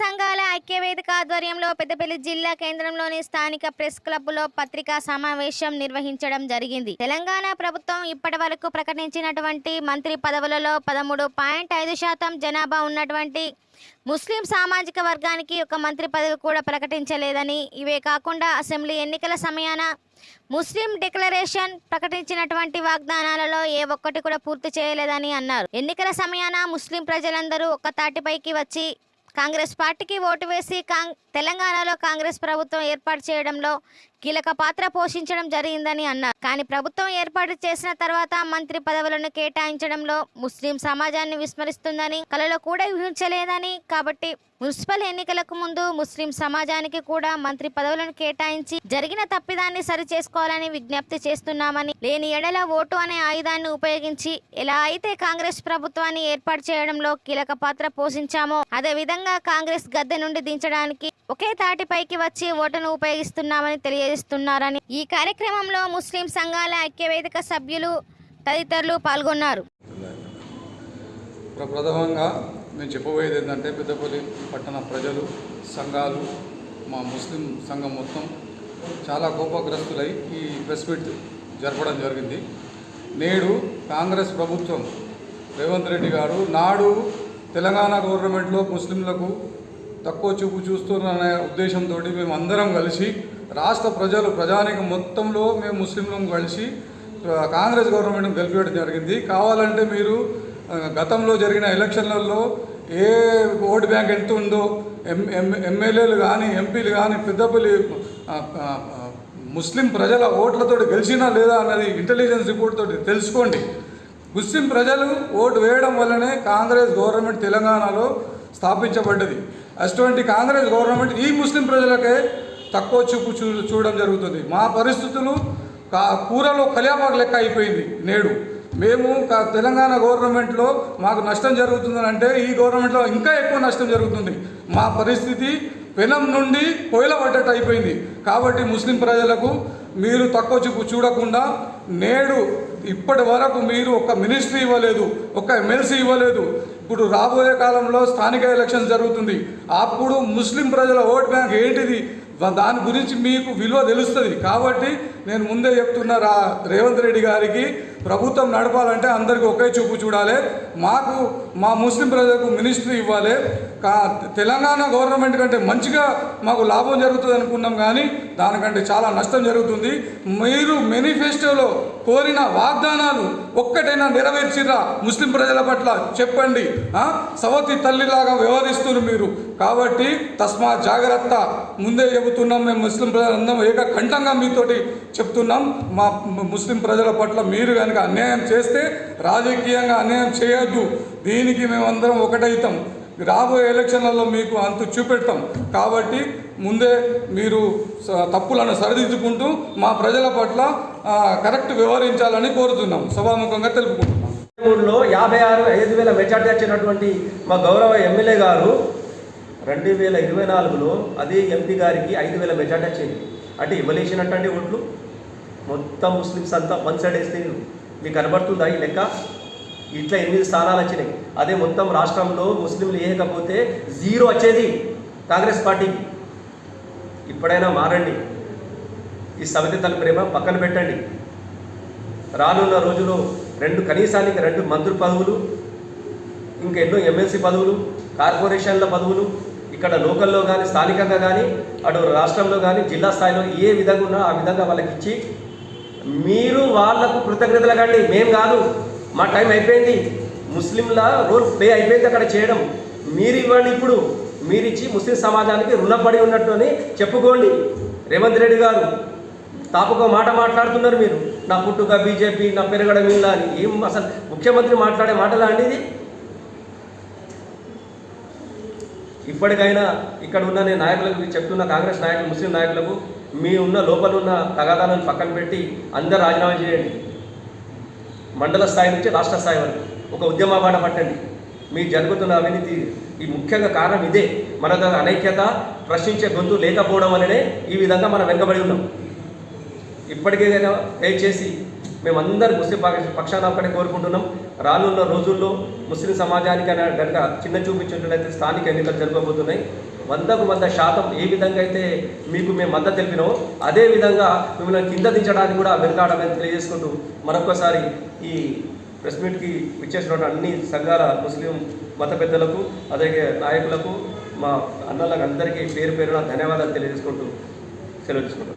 సంఘాల ఐక్యవేదిక ఆధ్వర్యంలో పెద్దపల్లి జిల్లా కేంద్రంలోని స్థానిక ప్రెస్ క్లబ్లో పత్రికా సమావేశం నిర్వహించడం జరిగింది. తెలంగాణ ప్రభుత్వం ఇప్పటి వరకు ప్రకటించినటువంటి మంత్రి పదవులలో పదమూడు పాయింట్ ఐదు శాతం జనాభా ఉన్నటువంటి ముస్లిం సామాజిక వర్గానికి ఒక మంత్రి పదవి కూడా ప్రకటించలేదని ఇవే కాకుండా అసెంబ్లీ ఎన్నికల సమయాన ముస్లిం డిక్లరేషన్ ప్రకటించినటువంటి వాగ్దానాలలో ఏ ఒక్కటి కూడా పూర్తి చేయలేదని అన్నారు. ఎన్నికల సమయాన ముస్లిం ప్రజలందరూ ఒక్క తాటిపైకి వచ్చి కాంగ్రెస్ పార్టీకి ఓటు వేసి కాంగ్ తెలంగాణలో కాంగ్రెస్ ప్రభుత్వం ఏర్పాటు చేయడంలో కీలక పాత్ర పోషించడం జరిగిందని అన్నారు. కానీ ప్రభుత్వం ఏర్పాటు చేసిన తర్వాత మంత్రి పదవులను కేటాయించడంలో ముస్లిం సమాజాన్ని విస్మరిస్తుందని కలలో కూడా ఊహించలేదని కాబట్టి మున్సిపల్ ఎన్నికలకు ముందు ముస్లిం సమాజానికి కూడా మంత్రి పదవులను కేటాయించి జరిగిన తప్పిదాన్ని సరిచేసుకోవాలని విజ్ఞప్తి చేస్తున్నామని లేని ఎడల ఓటు అనే ఆయుధాన్ని ఉపయోగించి ఎలా అయితే కాంగ్రెస్ ప్రభుత్వాన్ని ఏర్పాటు చేయడంలో కీలక పాత్ర పోషించామో అదే విధంగా కాంగ్రెస్ గద్దె నుండి దించడానికి ఒకే తాటిపైకి వచ్చి ఓటును ఉపయోగిస్తున్నామని తెలియజేస్తున్నారని ఈ కార్యక్రమంలో ముస్లిం సంఘాల ఐక్యవేదిక సభ్యులు తదితరులు పాల్గొన్నారు. ప్రథమంగా మేము చెప్పబోయేది ఏంటంటే పెద్దపల్లి పట్టణ ప్రజలు సంఘాలు మా ముస్లిం సంఘం మొత్తం చాలా కోపగ్రస్తులై ఈ ప్రెస్ మీట్ జరపడం జరిగింది. నేడు కాంగ్రెస్ ప్రభుత్వం రేవంత్ రెడ్డి గారు నాడు తెలంగాణ గవర్నమెంట్లో ముస్లింలకు తక్కువ చూపు చూస్తున్నారనే ఉద్దేశంతో మేము అందరం కలిసి రాష్ట్ర ప్రజలు ప్రజానిక మొత్తంలో మేము ముస్లింలను కలిసి కాంగ్రెస్ గవర్నమెంట్ని గెలిపేయడం జరిగింది. కావాలంటే మీరు గతంలో జరిగిన ఎలక్షన్లలో ఏ ఓటు బ్యాంక్ ఎంత ఉందో ఎం ఎం ఎమ్మెల్యేలు కానీ ఎంపీలు కానీ పెద్దపల్లి ముస్లిం ప్రజల ఓట్లతో గెలిచినా లేదా అన్నది ఇంటెలిజెన్స్ రిపోర్ట్ తోటి తెలుసుకోండి. ముస్లిం ప్రజలు ఓటు వేయడం వల్లనే కాంగ్రెస్ గవర్నమెంట్ తెలంగాణలో స్థాపించబడ్డది. అటువంటి కాంగ్రెస్ గవర్నమెంట్ ఈ ముస్లిం ప్రజలకే తక్కువ చూపు చూ చూడడం జరుగుతుంది. మా పరిస్థితులు కూరలో కళ్యాపాకు లెక్క అయిపోయింది నేడు. మేము కా- తెలంగాణ గవర్నమెంట్లో మాకు నష్టం జరుగుతుందని అంటే ఈ గవర్నమెంట్లో ఇంకా ఎక్కువ నష్టం జరుగుతుంది. మా పరిస్థితి పెనం నుండి పొయ్యిల పడ్డట్టు అయిపోయింది. కాబట్టి ముస్లిం ప్రజలకు మీరు తక్కువ చూపు చూడకుండా నేడు ఇప్పటి వరకు మీరు ఒక మినిస్ట్రీ ఇవ్వలేదు ఒక ఎమ్మెల్సీ ఇవ్వలేదు. ఇప్పుడు రాబోయే కాలంలో స్థానిక ఎలక్షన్ జరుగుతుంది. అప్పుడు ముస్లిం ప్రజల ఓట్ బ్యాంక్ ఏంటిది? దాని గురించి మీకు విలువ తెలుస్తుంది. కాబట్టి నేను ముందే చెప్తున్న రా రేవంత్ రెడ్డి గారికి ప్రభుత్వం నడపాలంటే అందరికీ ఒకే చూపు చూడాలి. మాకు మా ముస్లిం ప్రజలకు మినిస్ట్రీ ఇవ్వాలి. కా తెలంగాణ గవర్నమెంట్ కంటే మంచిగా మాకు లాభం జరుగుతుంది అనుకున్నాం కానీ దానికంటే చాలా నష్టం జరుగుతుంది. మీరు మేనిఫెస్టోలో కోరిన వాగ్దానాలు ఒక్కటైనా నెరవేర్చిరా ముస్లిం ప్రజల పట్ల? చెప్పండి. సవతి తల్లిలాగా వ్యవహరిస్తున్నారు మీరు. కాబట్టి తస్మా జాగ్రత్త. ముందే చెబుతున్నాం మేము ముస్లిం ప్రజలందరం ఏకకంఠంగా మీతోటి చెప్తున్నాం. మా ముస్లిం ప్రజల పట్ల మీరు కనుక అన్యాయం చేస్తే రాజకీయంగా అన్యాయం చేయొద్దు. దీనికి మేమందరం ఒకటైతాం. రాబోయే ఎలక్షన్లలో మీకు అంతు చూపెడతాం. కాబట్టి ముందే మీరు స- తప్పులను సరిదిద్దుకుంటూ మా ప్రజల పట్ల కరెక్ట్ వ్యవహరించాలని కోరుతున్నాం. సభాముఖంగా తెలుపుకుంటున్నాం. మూడులో యాభై ఆరు ఐదు వేల మెజార్టీ వచ్చినటువంటి మా గౌరవ ఎమ్మెల్యే గారు రెండు వేల ఇరవై నాలుగులో అదే ఎంపీ గారికి ఐదు వేల మెజార్టీ వచ్చింది అంటే ఇవ్వలేసినట్టండి ఓట్లు. మొత్తం ముస్లిమ్స్ అంతా వన్ సైడ్ వేస్తే మీకు కనబడుతుందా ఈ లెక్క? ఇట్లా ఎనిమిది స్థానాలు వచ్చినాయి. అదే మొత్తం రాష్ట్రంలో ముస్లింలు వేయకపోతే జీరో వచ్చేది కాంగ్రెస్ పార్టీకి. ఇప్పుడైనా మారండి. ఈ సవితల ప్రేమ పక్కన పెట్టండి. రానున్న రోజుల్లో రెండు కనీసానికి రెండు మంత్రి పదవులు ఇంకా ఎన్నో ఎమ్మెల్సీ పదవులు కార్పొరేషన్ల పదవులు ఇక్కడ లోకల్లో కానీ స్థానికంగా కానీ అటు రాష్ట్రంలో కానీ జిల్లా స్థాయిలో ఏ విధంగా ఉన్నా ఆ విధంగా వాళ్ళకి ఇచ్చి మీరు వాళ్ళకు కృతజ్ఞతలు కండి. మేం కాదు మా టైం అయిపోయింది. ముస్లింల రోల్ ప్లే అయిపోయింది అక్కడ చేయడం. మీరు ఇవ్వండి ఇప్పుడు. మీరిచ్చి ముస్లిం సమాజానికి రుణపడి ఉన్నట్టు అని చెప్పుకోండి. రేవంత్ రెడ్డి గారు తాపకో మాట మాట్లాడుతున్నారు మీరు. నా పుట్టుక బీజేపీ నా పెరగడం ఇలా అని. ఏం అసలు ముఖ్యమంత్రి మాట్లాడే మాటలా అండి ఇది? ఇప్పటికైనా ఇక్కడ ఉన్న నేను నాయకులకు చెప్తున్న కాంగ్రెస్ నాయకులు ముస్లిం నాయకులకు మీ ఉన్న లోపల ఉన్న తగాదాలను పక్కన పెట్టి అందరు రాజీనామా చేయండి. మండల స్థాయి నుంచి రాష్ట్ర స్థాయి వరకు ఒక ఉద్యమ బాట పట్టండి. మీ జరుగుతున్న అవినీతి ఈ ముఖ్యంగా కారణం ఇదే. మన దగ్గర అనైక్యత ప్రశ్నించే గొంతు లేకపోవడం వల్లనే ఈ విధంగా మనం వెనుకబడి ఉన్నాం. ఇప్పటికేదైనా దయచేసి మేమందరూ ముస్లిం పక్షాన ఒక్కటే కోరుకుంటున్నాం. రానున్న రోజుల్లో ముస్లిం సమాజానికి కనుక చిన్న చూపించినట్లయితే స్థానిక ఎన్నికలు జరగబోతున్నాయి. వందకు వంద శాతం ఏ విధంగా అయితే మీకు మేము మద్దతు తెలిపినో అదే విధంగా మిమ్మల్ని కింద దించడానికి కూడా వెనుకాడమని తెలియజేసుకుంటూ మరొకసారి ఈ ప్రెస్ మీట్కి విచ్చేసినటువంటి అన్ని సంఘాల ముస్లిం మత పెద్దలకు అలాగే నాయకులకు మా అన్నలకు అందరికీ పేరు పేరున ధన్యవాదాలు తెలియజేసుకుంటూ సెలవు తీసుకుంటాం